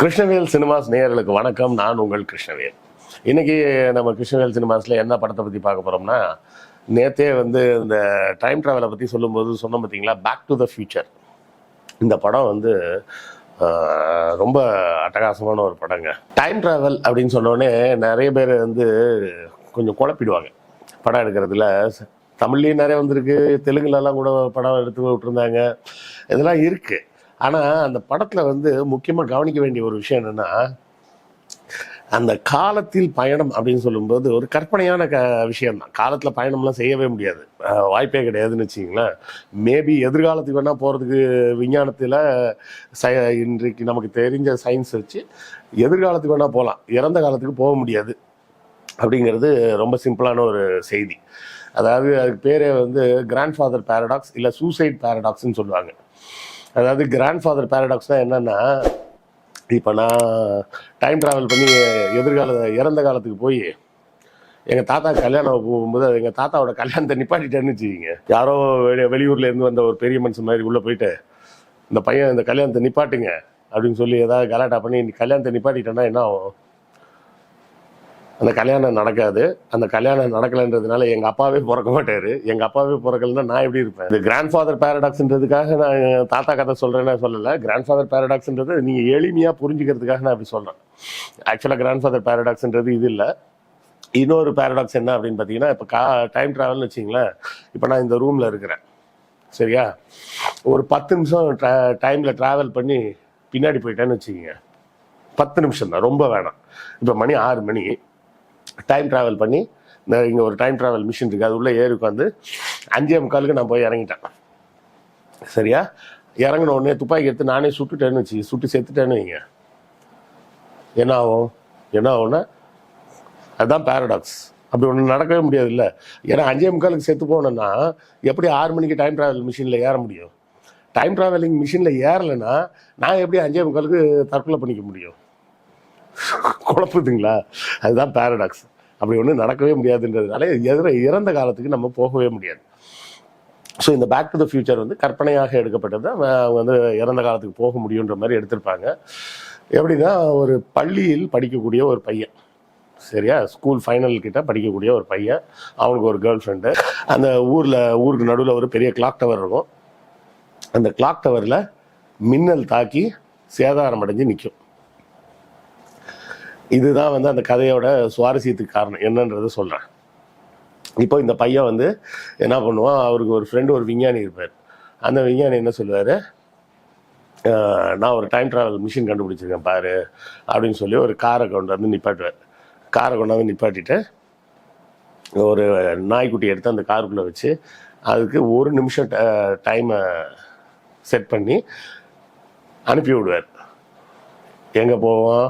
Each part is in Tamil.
கிருஷ்ணவேல் சினிமாஸ் நேயர்களுக்கு வணக்கம். நான் உங்கள் கிருஷ்ணவேல். இன்னைக்கு நம்ம கிருஷ்ணவேல் சினிமாஸ்ல என்ன படத்தை பத்தி பார்க்க போறோம்னா நேத்தே வந்து இந்த டைம் டிராவலை பத்தி சொல்லும்போது சொன்னோம் பார்த்தீங்களா பேக் டு த ஃபியூச்சர் இந்த படம் வந்து ரொம்ப அட்டகாசமான ஒரு படங்க. டைம் டிராவல் அப்படின்னு சொன்னோடனே நிறைய பேர் வந்து கொஞ்சம் குழப்பிடுவாங்க. படம் எடுக்கிறதுல தமிழ்லேயும் நிறைய வந்திருக்கு. தெலுங்குலலாம் கூட படம் எடுத்து விட்டுருந்தாங்க. இதெல்லாம் இருக்கு. ஆனால் அந்த படத்தில் வந்து முக்கியமாக கவனிக்க வேண்டிய ஒரு விஷயம் என்னன்னா அந்த காலத்தில் பயணம் அப்படின்னு சொல்லும்போது ஒரு கற்பனையான க விஷயம் தான் காலத்தில் பயணம்லாம் செய்யவே முடியாது. வாய்ப்பே கிடையாதுன்னு வச்சிங்களேன் மேபி எதிர்காலத்துக்கு வேணால் போகிறதுக்கு விஞ்ஞானத்தில் சை இன்றைக்கு நமக்கு தெரிஞ்ச சயின்ஸ் வச்சு எதிர்காலத்துக்கு வேணால் போகலாம் இறந்த காலத்துக்கு போக முடியாது. அப்படிங்கிறது ரொம்ப சிம்பிளான ஒரு செய்தி. அதாவது அதுக்கு பேரே வந்து கிராண்ட் ஃபாதர் பேரடாக்ஸ் இல்லை சூசைட் பேரடாக்ஸ்னு சொல்லுவாங்க. அதாவது கிராண்ட் ஃபாதர் பேரடாக்ஸ்னால் என்னென்னா இப்போ நான் டைம் ட்ராவல் பண்ணி எதிர்கால இறந்த காலத்துக்கு போய் எங்கள் தாத்தா கல்யாணம் போகும்போது எங்கள் தாத்தாவோட கல்யாணத்தை நிப்பாட்டிட்டேன்னு வச்சுக்கிங்க. யாரோ வெளி வெளியூர்லேருந்து வந்த ஒரு பெரிய மனுஷன் மாதிரி உள்ளே போயிட்டு இந்த பையன் இந்த கல்யாணத்தை நிப்பாட்டுங்க அப்படின்னு சொல்லி ஏதாவது கலாட்டா பண்ணி நீ கல்யாணத்தை நிப்பாட்டிட்டேன்னா என்ன ஆகும்? அந்த கல்யாணம் நடக்காது. அந்த கல்யாணம் நடக்கலைன்றதுனால எங்கள் அப்பாவே பிறக்க மாட்டார். எங்கள் அப்பாவே பிறக்கலன்னா நான் எப்படி இருப்பேன்? இந்த கிராண்ட் ஃபாதர் பேரடாக்ஸ்ன்றதுக்காக நான் தாத்தா கதை சொல்கிறேன்னு சொல்லலை. கிராண்ட் ஃபாதர் பேரடாக்ஸ்ன்றது நீங்கள் எளிமையாக புரிஞ்சுக்கிறதுக்காக நான் அப்படி சொல்கிறேன் ஆக்சுவலாக கிராண்ட் ஃபாதர் பேரடாக்ஸ்ன்றது இது இல்லை. இன்னொரு பேரடாக்ஸ் என்ன அப்படின்னு பார்த்தீங்கன்னா இப்போ கா டைம் ட்ராவல்னு வச்சிங்களேன் இப்போ நான் இந்த ரூமில் இருக்கிறேன். சரியா? ஒரு பத்து நிமிஷம் டைமில் ட்ராவல் பண்ணி பின்னாடி போயிட்டேன்னு வச்சுக்கோங்க. பத்து நிமிஷம் தான் ரொம்ப வேணாம். இப்போ மணி ஆறு மணி. டைம் ட்ராவல் பண்ணி இந்த இங்கே ஒரு டைம் ட்ராவல் மிஷின் இருக்குது அது உள்ளே ஏறி உட்காந்து அஞ்சே முக்காலுக்கு நான் போய் இறங்கிட்டேன். சரியா? இறங்கின உடனே துப்பாக்கி எடுத்து நானே சுட்டுட்டேன்னு வச்சு சுட்டு செத்துட்டேன்னு வைங்க. என்ன ஆகும்? என்ன ஆகும்னா அதுதான் பேரடாக்ஸ் அப்படி ஒன்று நடக்கவே முடியாது இல்லை ஏன்னா அஞ்சே முக்காலுக்கு செத்து போனேன்னா எப்படி ஆறு மணிக்கு டைம் ட்ராவல் மிஷினில் ஏற முடியும்? டைம் ட்ராவலிங் மிஷினில் ஏறலைன்னா நான் எப்படி அஞ்சே முக்காலுக்கு தற்கொலை பண்ணிக்க முடியும்? குழப்புதுங்களா? அதுதான் பேரடாக்ஸ் அப்படி ஒன்றும் நடக்கவே முடியாதுன்றதுனால எதிர இறந்த காலத்துக்கு நம்ம போகவே முடியாது. ஸோ இந்த பேக் டு த ஃபியூச்சர் வந்து கற்பனையாக எடுக்கப்பட்டது. அவங்க வந்து இறந்த காலத்துக்கு போக முடியுன்ற மாதிரி எடுத்திருப்பாங்க. எப்படின்னா ஒரு பள்ளியில் படிக்கக்கூடிய ஒரு பையன். சரியா? ஸ்கூல் ஃபைனல் கிட்ட படிக்கக்கூடிய ஒரு பையன். அவனுக்கு ஒரு கேர்ள் ஃப்ரெண்டு அந்த ஊரில் ஊருக்கு நடுவில் ஒரு பெரிய கிளாக் டவர் இருக்கும். அந்த கிளாக் டவரில் மின்னல் தாக்கி சேதாரம் அடைஞ்சு நிற்கும் இதுதான் வந்து அந்த கதையோட சுவாரஸ்யத்துக்கு காரணம். என்னன்றதை சொல்கிறேன் இப்போ இந்த பையன் வந்து என்ன பண்ணுவான்? அவருக்கு ஒரு ஃப்ரெண்டு ஒரு விஞ்ஞானி இருப்பார். அந்த விஞ்ஞானி என்ன சொல்லுவார்? நான் ஒரு டைம் ட்ராவல் மிஷின் கண்டுபிடிச்சிருக்கேன் பாரு அப்படின்னு சொல்லி ஒரு காரை கொண்டு வந்து நிப்பாட்டுவார். காரை கொண்டாந்து நிப்பாட்டிட்டு ஒரு நாய்க்குட்டி எடுத்து அந்த காருக்குள்ளே வச்சு அதுக்கு ஒரு நிமிஷம் டைமை செட் பண்ணி அனுப்பி விடுவார். எங்கே போவோம்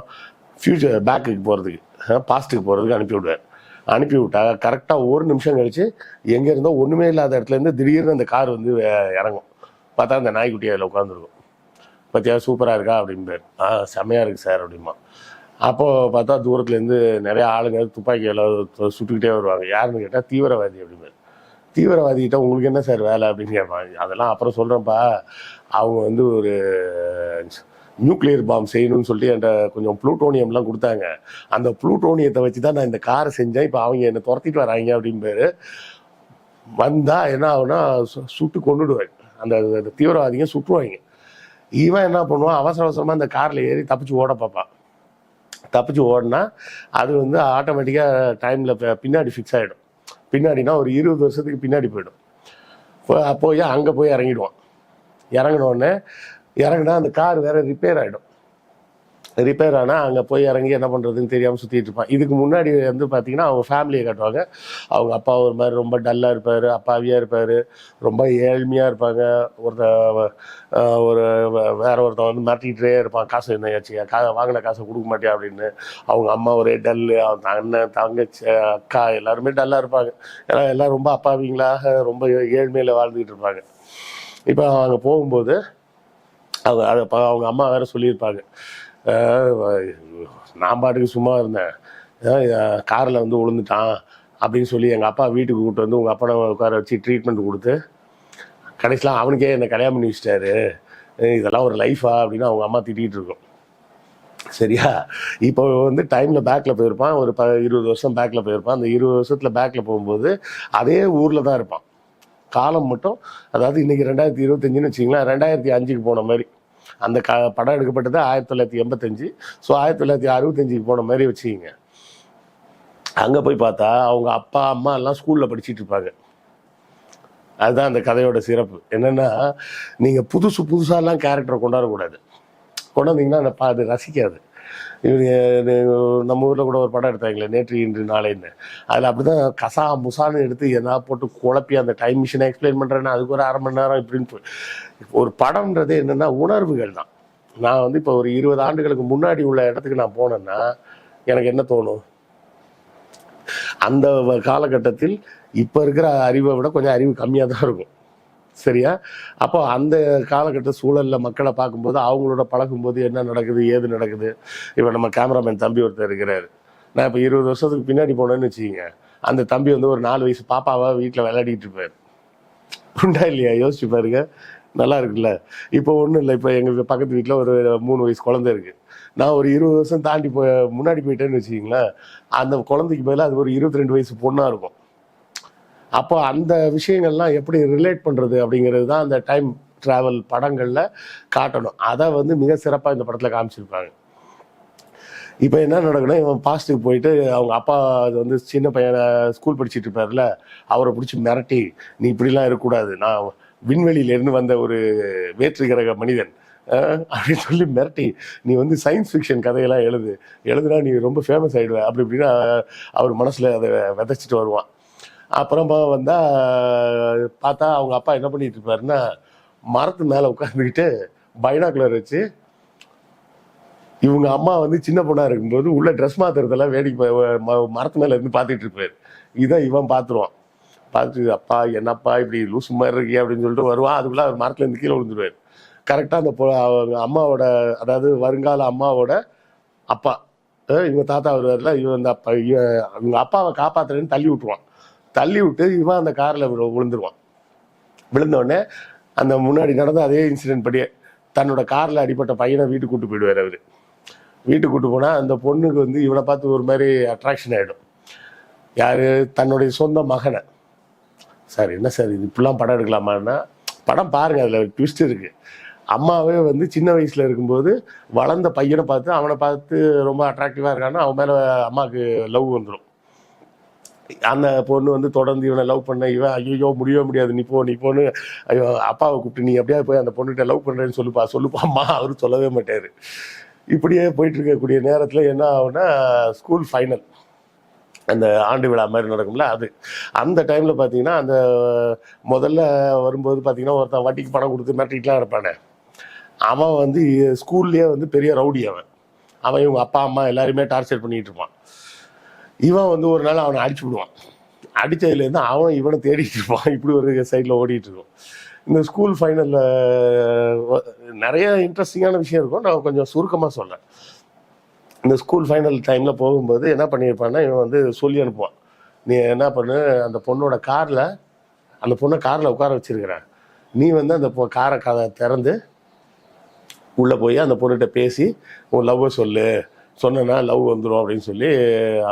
ஃப்யூச்சர் பேக்குக்கு போகிறதுக்கு பாஸ்ட்டுக்கு போகிறதுக்கு அனுப்பி அனுப்பிவிட்டா அனுப்பி விட்டா கரெக்டாக ஒரு நிமிஷம் கழிச்சு எங்கே இருந்தோ ஒன்றுமே இல்லாத இடத்துலேருந்து திடீர்னு அந்த கார் வந்து வே- இறங்கும். பார்த்தா அந்த நாய்க்குட்டி அதில் உட்காந்துருக்கும் பார்த்தியா சூப்பராக இருக்கா? அப்படிம்பார். ஆ செம்மையாக இருக்குது சார் அப்படிமா அப்போது பார்த்தா தூரத்துலேருந்து நிறைய ஆளுங்க துப்பாக்கியில் சுட்டுக்கிட்டே வருவாங்க. யாருன்னு கேட்டால் தீவிரவாதி அப்படிம்பார். தீவிரவாதிகிட்ட உங்களுக்கு என்ன சார் வேலை? அப்படின்னு கேட்பாங்க. அதெல்லாம் அப்புறம் சொல்கிறேன்ப்பா அவங்க வந்து ஒரு நியூக்ளியர் பாம் செய்யணும்னு சொல்லிட்டு என்கிட்ட கொஞ்சம் ப்ளூட்டோனியம்லாம் கொடுத்தாங்க. அந்த ப்ளூட்டோனியத்தை வச்சு தான் நான் இந்த காரை செஞ்சேன். இப்போ அவங்க என்னை துரத்திட்டு வராங்க பேர். வந்தால் என்ன ஆகுனா சு- சுட்டு கொண்டுடுவேன் அந்த அந்த தீவிரவாதிங்க சுட்டுருவாங்க. இவன் என்ன பண்ணுவான்? அவசர அவசரமாக அந்த காரில் ஏறி தப்பிச்சு ஓட பார்ப்பான். தப்பிச்சு ஓடினா அது வந்து ஆட்டோமேட்டிக்காக டைமில் பின்னாடி ஃபிக்ஸ் ஆகிடும் பின்னாடினா ஒரு இருபது வருஷத்துக்கு பின்னாடி போயிடும். போய் அங்கே போய் இறங்கிடுவான். இறங்கினோடனே இறங்கினா அந்த கார் வேற ரிப்பேர் ஆகிடும் ரிப்பேர் ஆனால் அங்கே போய் இறங்கி என்ன பண்ணுறதுன்னு தெரியாமல் சுற்றிட்டு இருப்பான். இதுக்கு முன்னாடி வந்து பார்த்தீங்கன்னா அவங்க ஃபேமிலியை காட்டுவாங்க. அவங்க அப்பா ஒரு மாதிரி ரொம்ப டல்லாக இருப்பார் அப்பாவியாக இருப்பார் ரொம்ப ஏழ்மையாக இருப்பாங்க. ஒருத்த ஒரு வேற ஒருத்தன் வந்து மிரட்டிகிட்டே இருப்பான். காசு என்ன ஆச்சு? கா வாங்கின காசை கொடுக்க மாட்டியா அப்படின்னு. அவங்க அம்மா ஒரே டல்லு அவங்க அண்ணன் தங்கச்சி அக்கா எல்லாருமே டல்லாக இருப்பாங்க. ஏன்னா எல்லாம் ரொம்ப அப்பாவிங்களாக ரொம்ப ஏழ்மையில் வாழ்ந்துக்கிட்டு இருப்பாங்க. இப்போ அங்கே போகும்போது அவங்க அதை அவங்க அம்மா வேற சொல்லியிருப்பாங்க. நான் பாட்டுக்கு சும்மா இருந்தேன். காரில் வந்து விழுந்துட்டான் அப்படின்னு சொல்லி எங்கள் அப்பா வீட்டுக்கு கூப்பிட்டு வந்து உங்கள் அப்பனை உட்கார வச்சு ட்ரீட்மெண்ட் கொடுத்து கடைசியில் அவனுக்கே என்னை கல்யாணம் பண்ணி வச்சிட்டாரு. இதெல்லாம் ஒரு லைஃபா அப்படின்னு அவங்க அம்மா திட்டிகிட்டு இருக்கும். சரியா? இப்போ வந்து டைமில் பேக்கில் போயிருப்பான். ஒரு ப இருபது வருஷம் பேக்கில் போயிருப்பான். அந்த இருபது வருஷத்தில் பேக்கில் போகும்போது அதே ஊரில் தான் இருப்பான். காலம் மட்டும் அதாவது இன்னைக்கு ரெண்டாயிரத்தி இருபத்தஞ்சுன்னு வச்சிங்களேன் ரெண்டாயிரத்தி அஞ்சுக்கு போன மாதிரி. அந்த க படம் எடுக்கப்பட்டது ஆயிரத்தி தொள்ளாயிரத்தி எண்பத்தஞ்சு. ஸோ ஆயிரத்தி தொள்ளாயிரத்தி அறுபத்தஞ்சுக்கு போன மாதிரி வச்சுக்கிங்க. அங்கே போய் பார்த்தா அவங்க அப்பா அம்மா எல்லாம் ஸ்கூலில் படிச்சிட்டு இருப்பாங்க. அதுதான் அந்த கதையோட சிறப்பு. என்னன்னா நீங்கள் புதுசு புதுசாலாம் கேரக்டரை கொண்டாடக்கூடாது. கொண்டாந்தீங்கன்னா அந்த பா- அது ரசிக்காது. இவங்க இது நம்ம ஊரில் கூட ஒரு படம் எடுத்தாங்களே நேற்று இன்று நாளைன்னு. அதில் அப்படிதான் கசா முசான்னு எடுத்து எதனா போட்டு குழப்பி அந்த டைம் மிஷினை எக்ஸ்பிளைன் பண்ணுறேன்னா அதுக்கு ஒரு அரை மணி நேரம் இப்படின்னு ஒரு படம்ன்றது என்னென்னா உணர்வுகள் தான். நான் வந்து இப்போ ஒரு இருபது ஆண்டுகளுக்கு முன்னாடி உள்ள இடத்துக்கு நான் போனேன்னா எனக்கு என்ன தோணும்? அந்த காலகட்டத்தில் இப்போ இருக்கிற அறிவை விட கொஞ்சம் அறிவு கம்மியாக தான் இருக்கும். சரியா? அப்போ அந்த காலகட்ட சூழலில் மக்களை பார்க்கும்போது அவங்களோட பழகும்போது என்ன நடக்குது ஏது நடக்குது? இப்போ நம்ம கேமராமேன் தம்பி ஒருத்தர் இருக்கிறாரு. நான் இப்போ இருபது வருஷத்துக்கு பின்னாடி போனேன்னு வச்சுக்கிங்க. அந்த தம்பி வந்து ஒரு நாலு வயசு பாப்பாவாக வீட்டில் விளையாடிட்டு இருப்பார். உண்டா இல்லையா? யோசிச்சு பாருங்க. நல்லா இருக்குல்ல? இப்போ ஒன்றும் இல்லை. இப்போ எங்கள் பக்கத்து வீட்டில் ஒரு மூணு வயசு குழந்தை இருக்குது நான் ஒரு இருபது வருஷம் தாண்டி போய் முன்னாடி போயிட்டேன்னு வச்சுக்கிங்களேன். அந்த குழந்தைக்கு பதிலாக அது ஒரு இருபத்தி ரெண்டு வயசு பொண்ணாக இருக்கும். அப்போ அந்த விஷயங்கள்லாம் எப்படி ரிலேட் பண்ணுறது அப்படிங்கிறது தான் அந்த டைம் ட்ராவல் படங்களில் காட்டணும். அதை வந்து மிக சிறப்பாக இந்த படத்தில் காமிச்சிருப்பாங்க இப்போ என்ன நடக்குன்னா இவன் பாஸ்ட்டுக்கு போயிட்டு அவங்க அப்பா அது வந்து சின்ன பையனை ஸ்கூல் படிச்சுட்டு இருப்பார்ல அவரை பிடிச்சி மிரட்டி நீ இப்படிலாம் இருக்கக்கூடாது. நான் விண்வெளியிலேருந்து வந்த ஒரு வேற்று கிரக மனிதன் அப்படின்னு சொல்லி மிரட்டி நீ வந்து சயின்ஸ் ஃபிக்ஷன் கதையெல்லாம் எழுது. எழுதுனா நீ ரொம்ப ஃபேமஸ் ஆகிடுவ அப்படி இப்படின்னு அவர் மனசில் அதை விதைச்சிட்டு வருவான். அப்புறம் வந்தால் பார்த்தா அவங்க அப்பா என்ன பண்ணிட்டு இருப்பாருன்னா மரத்து மேலே உட்காந்துக்கிட்டு பைனாக்குலர் வச்சு இவங்க அம்மா வந்து சின்ன பொண்ணாக இருக்கும்போது உள்ள ட்ரெஸ் மாத்துறதெல்லாம் வேடிக்கை ம- மரத்து மேலே இருந்து பார்த்துட்டு இருப்பார். இதை இவன் பார்த்துருவான் பார்த்துட்டு அப்பா என்னப்பா இப்படி லூசு மாதிரி இருக்கே அப்படின்னு சொல்லிட்டு வருவான். அதுக்குள்ள அவர் மரத்துல இருந்து கீழே விழுந்துருவார். கரெக்டாக அந்த பொ- அவங்க அம்மாவோட அதாவது வருங்கால அம்மாவோட அப்பா. இவங்க தாத்தா வருவார்ல இவன் அந்த அப்பா இவன் அவங்க அப்பாவை காப்பாத்துறேன்னு தள்ளி விட்டுருவான். தள்ளி விட்டு இவன் அந்த காரில் விழுந்துருவான். விழுந்தோடனே அந்த முன்னாடி நடந்த அதே இன்சிடென்ட் படியே தன்னோட காரில் அடிப்பட்ட பையனை வீட்டுக்கு கூட்டு போயிடுவார் அவர். வீட்டுக்கு கூட்டு போனால் அந்த பொண்ணுக்கு வந்து இவனை பார்த்து ஒரு மாதிரி அட்ராக்ஷன் ஆகிடும் யார்? தன்னுடைய சொந்த மகனை. சார் என்ன சார் இது? இப்படிலாம் படம் எடுக்கலாமான்னா? படம் பாருங்கள் அதில் ட்விஸ்ட் இருக்குது அம்மாவே வந்து சின்ன வயசில் இருக்கும்போது வளர்ந்த பையனை பார்த்து அவனை பார்த்து ரொம்ப அட்ராக்டிவாக இருக்கான்னா அவன் மேலே அம்மாவுக்கு லவ் வந்துடும் அந்த பொண்ணு வந்து தொடர்ந்து இவனை லவ் பண்ண இவன் ஐயோ முடியவே முடியாது. நீ போ நீ போன்னு ஐயோ அப்பாவை கூப்பிட்டு நீ அப்படியே போய் அந்த பொண்ணுகிட்ட லவ் பண்ணுறேன்னு சொல்லுப்பா சொல்லுப்பா. அம்மா அவரு சொல்லவே மாட்டாரு. இப்படியே போயிட்டு இருக்கக்கூடிய நேரத்தில் என்ன ஆகுனா ஸ்கூல் ஃபைனல் அந்த ஆண்டு விழா மாதிரி நடக்கும்ல அது. அந்த டைமில் பார்த்தீங்கன்னா அந்த முதல்ல வரும்போது பார்த்தீங்கன்னா ஒருத்தன் வட்டிக்கு பணம் கொடுத்து மிரட்டிட்டுலாம் இருப்பானே. அவன் வந்து ஸ்கூல்லேயே வந்து பெரிய ரவுடி அவன். அவன் இவங்க அப்பா அம்மா எல்லாருமே டார்ச்சர் பண்ணிகிட்டு இருப்பான். இவன் வந்து ஒரு நாள் அவனை அடிச்சு விடுவான். அடித்ததுலேருந்து அவன் இவனை தேடிட்டு இருப்பான். இப்படி ஒரு சைடில் ஓடிட்டு இருக்கும் இந்த ஸ்கூல் ஃபைனலில் நிறைய இன்ட்ரெஸ்டிங்கான விஷயம் இருக்கும். நான் கொஞ்சம் சுருக்கமாக சொல்கிறேன் இந்த ஸ்கூல் ஃபைனல் டைமில் போகும்போது என்ன பண்ணியிருப்பான்னா இவன் வந்து சொல்லி அனுப்புவான். நீ என்ன பண்ணு அந்த பொண்ணோட காரில் அந்த பொண்ணை காரில் உட்கார வச்சிருக்கிறேன். நீ வந்து அந்த பொ- காரை கதை திறந்து உள்ளே போய் அந்த பொண்ணுகிட்ட பேசி உன் லவ்வை சொல்லு. சொன்னேன்னா லவ் வந்துடும் அப்படின்னு சொல்லி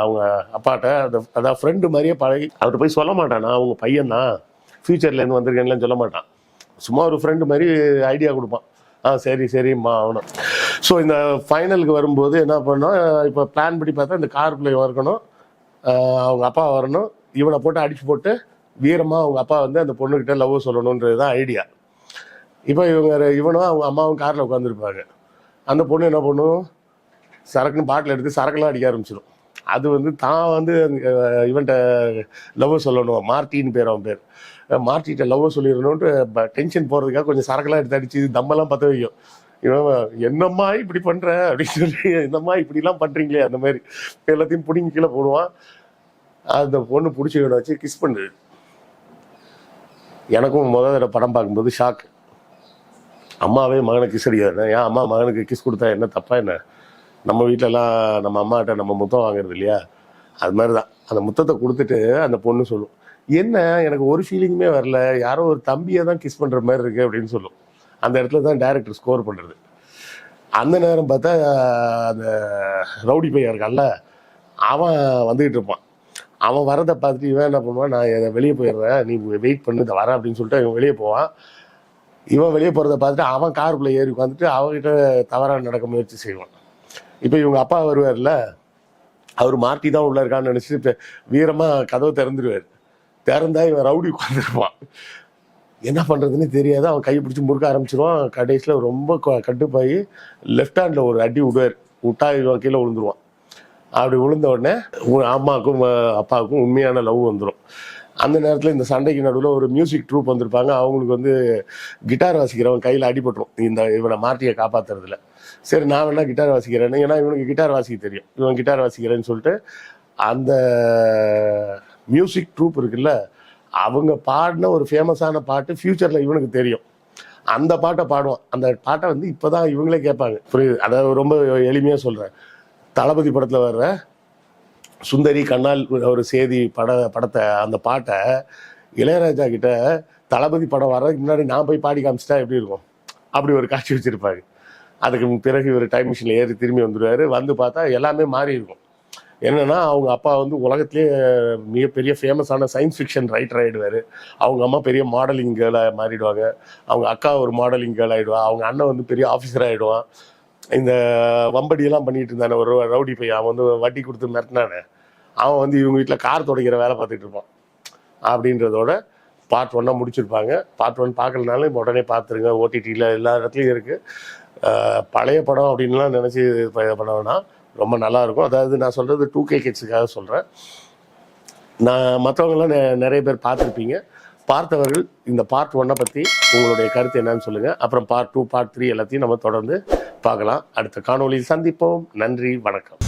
அவங்க அப்பாட்ட அந்த அதான் ஃப்ரெண்டு மாதிரியே பழகி அவர்கிட்ட போய் சொல்ல மாட்டான். நான் அவங்க பையன் தான் ஃப்யூச்சர்லேருந்து வந்திருக்கேன்லாம் சொல்ல மாட்டான். சும்மா ஒரு ஃப்ரெண்டு மாதிரி ஐடியா கொடுப்பான். ஆ சரி சரிம்மா அவனும். ஸோ இந்த ஃபைனலுக்கு வரும்போது என்ன பண்ணோம்? இப்போ பிளான் படி பார்த்தா இந்த கார் பிள்ளை வரக்கணும் அவங்க அப்பா வரணும். இவனை போட்டு அடிச்சு போட்டு வீரமாக அவங்க அப்பா வந்து அந்த பொண்ணுக்கிட்ட லவ் சொல்லணுன்றது தான் ஐடியா இப்போ இவங்க இவனும் அவங்க அம்மாவும் காரில் உட்காந்துருப்பாங்க அந்த பொண்ணு என்ன பண்ணும்? சரக்குன்னு பாட்டில் எடுத்து சரக்குலாம் அடிக்க ஆரம்பிச்சிடும் அது வந்து தான் வந்து அஹ், இவன்கிட்ட லவ் சொல்லணும். மார்ட்டின்னு பேர் அவன் பேர். மார்ட்டிகிட்ட லவ் சொல்லிடணும்ட்டு டென்ஷன் போகிறதுக்காக கொஞ்சம் சரக்குலாம் எடுத்து அடிச்சு தம்பெல்லாம் பற்ற வைக்கும். இவன் என்னம்மா இப்படி பண்ணுற அப்படின்னு சொல்லி என்னம்மா இப்படிலாம் பண்ணுறீங்களே அந்த மாதிரி. எல்லாத்தையும் பிடிங்கி கீழே போடுவான். அந்த பொண்ணு பிடிச்சி இவனை வச்சு கிஸ் பண்ணுது. எனக்கும் முதல் தடவை படம் பார்க்கும்போது ஷாக் அம்மாவே மகனை கிஸ் அடிக்காது. ஏன் அம்மா மகனுக்கு கிஸ் கொடுத்தா என்ன? தப்பா என்ன? நம்ம வீட்டிலலாம் நம்ம அம்மாட்ட நம்ம முத்தம் வாங்குறது இல்லையா அது மாதிரி தான் அந்த முத்தத்தை கொடுத்துட்டு அந்த பொண்ணு சொல்லும். என்ன? எனக்கு ஒரு ஃபீலிங்குமே வரல. யாரோ ஒரு தம்பியை தான் கிஸ் பண்ணுற மாதிரி இருக்கு அப்படின்னு சொல்லும். அந்த இடத்துல தான் டேரக்டர் ஸ்கோர் பண்ணுறது அந்த நேரம் பார்த்தா அந்த ரவுடி பையன் இருக்கான்ல அவன் வந்துகிட்டு இருப்பான். அவன் வரதை பார்த்துட்டு இவன் என்ன பண்ணுவான்? நான் இதை வெளியே போயிடுறேன். நீ வெயிட் பண்ணு இதை வரேன் அப்படின்னு சொல்லிட்டு இவன் வெளியே போவான். இவன் வெளியே போகிறத பார்த்துட்டு அவன் காருக்குள்ளே ஏறி உட்காந்துட்டு அவன்கிட்ட தவறாக நடக்க முயற்சி செய்வான். இப்போ இவங்க அப்பா வருவார்ல அவர் மாட்டி தான் உள்ள இருக்கான்னு நினச்சிட்டு இப்போ வீரமாக கதவை திறந்துருவார். திறந்தா இவன் ரவுடி உட்காந்துருப்பான் என்ன பண்ணுறதுன்னு தெரியாது. அவன் கையை பிடிச்சி முறுக்க ஆரம்பிச்சிருவான். கடைசியில் ரொம்ப க- லெஃப்ட் ஹேண்டில் ஒரு அடி விடுவார். விட்டா இவன் கீழே விழுந்துருவான். அப்படி விழுந்த உடனே உ- அம்மாவுக்கும் அப்பாவுக்கும் உண்மையான லவ் வந்துடும் அந்த நேரத்தில் இந்த சண்டைக்கு நடுவில் ஒரு மியூசிக் ட்ரூப் வந்திருப்பாங்க. அவங்களுக்கு வந்து கிட்டார் வாசிக்கிறவன் கையில் அடிபட்டுரும். இந்த இவனை மார்ட்டியை காப்பாற்றுறதுல சரி நான் வேணா கிட்டார் வாசிக்கிறேன்னு. ஏன்னா இவனுக்கு கிட்டார் வாசிக்க தெரியும். இவன் கிட்டார் வாசிக்கிறேன்னு சொல்லிட்டு அந்த மியூசிக் ட்ரூப் இருக்குல்ல அவங்க பாடின ஒரு ஃபேமஸான பாட்டு ஃப்யூச்சரில் இவனுக்கு தெரியும். அந்த பாட்டை பாடுவான். அந்த பாட்டை வந்து இப்போதான் இவங்களே கேட்பாங்க. புரியுது? அதாவது ரொம்ப எளிமையாக சொல்கிறேன் தளபதி படத்தில் வர்ற சுந்தரி கண்ணால் ஒரு சேதி பட படத்தை அந்த பாட்டை இளையராஜா கிட்ட தளபதி படம் வர்றதுக்கு முன்னாடி நான் போய் பாடி காமிச்சிட்டா எப்படி இருக்கும்? அப்படி ஒரு காட்சி வச்சிருப்பாங்க அதுக்கு பிறகு இவர் டைம் மிஷினில் ஏறி திரும்பி வந்துடுவாரு. வந்து பார்த்தா எல்லாமே மாறி இருக்கும். என்னென்னா அவங்க அப்பா வந்து உலகத்துலேயே மிகப்பெரிய ஃபேமஸான சயின்ஸ் ஃபிக்ஷன் ரைட்டர் ஆகிடுவார் அவங்க அம்மா பெரிய மாடலிங் கேர்ளாக மாறிடுவாங்க. அவங்க அக்கா ஒரு மாடலிங் கேர்ள் ஆயிடுவா. அவங்க அண்ணன் வந்து பெரிய ஆஃபீஸர் ஆகிடுவான் இந்த வம்படியெல்லாம் பண்ணிட்டு இருந்தானே ஒரு ரவுடி பையன். அவன் வந்து வட்டி கொடுத்து மிரட்டினானே. அவன் வந்து இவங்க வீட்டில் கார் துடைக்கிற வேலை பார்த்துட்டு இருப்பான். அப்படின்றதோட பார்ட் ஒன்னாக முடிச்சிருப்பாங்க. பார்ட் ஒன் பார்க்கலனாலும் உடனே பார்த்துருங்க. ஓடிடியில் எல்லா இடத்துலையும் இருக்குது பழைய படம் அப்படின்லாம் நினச்சி பண்ண ரொம்ப நல்லா இருக்கும். அதாவது நான் சொல்கிறது டூ கே கிட்ஸுக்காக சொல்கிறேன் நான் மற்றவங்களாம் நிறைய பேர் பார்த்துருப்பீங்க. பார்த்தவர்கள் இந்த பார்ட் ஒன்னை பற்றி உங்களுடைய கருத்து என்னன்னு சொல்லுங்கள் அப்புறம் பார்ட் டூ பார்ட் த்ரீ எல்லாத்தையும் நம்ம தொடர்ந்து பார்க்கலாம். அடுத்த காணொளியில் சந்திப்போம். நன்றி வணக்கம்.